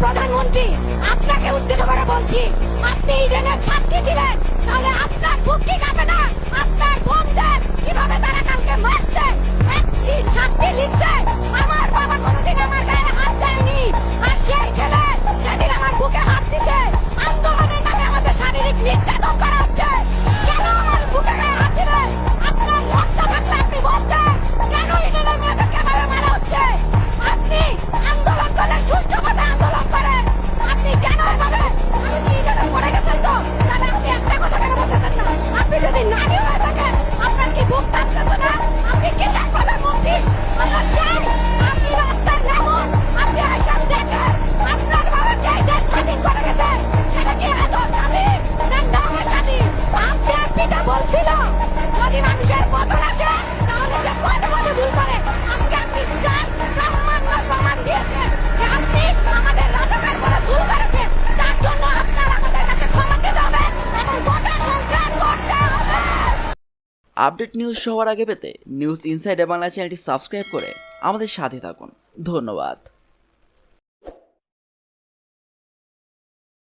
প্রধানমন্ত্রী আপনাকে উদ্দেশ্য করে আপডেট নিউজ সবার আগে পেতে নিউজ ইনসাইডে বাংলা চ্যানেলটি সাবস্ক্রাইব করে আমাদের সাথে থাকুন। ধন্যবাদ।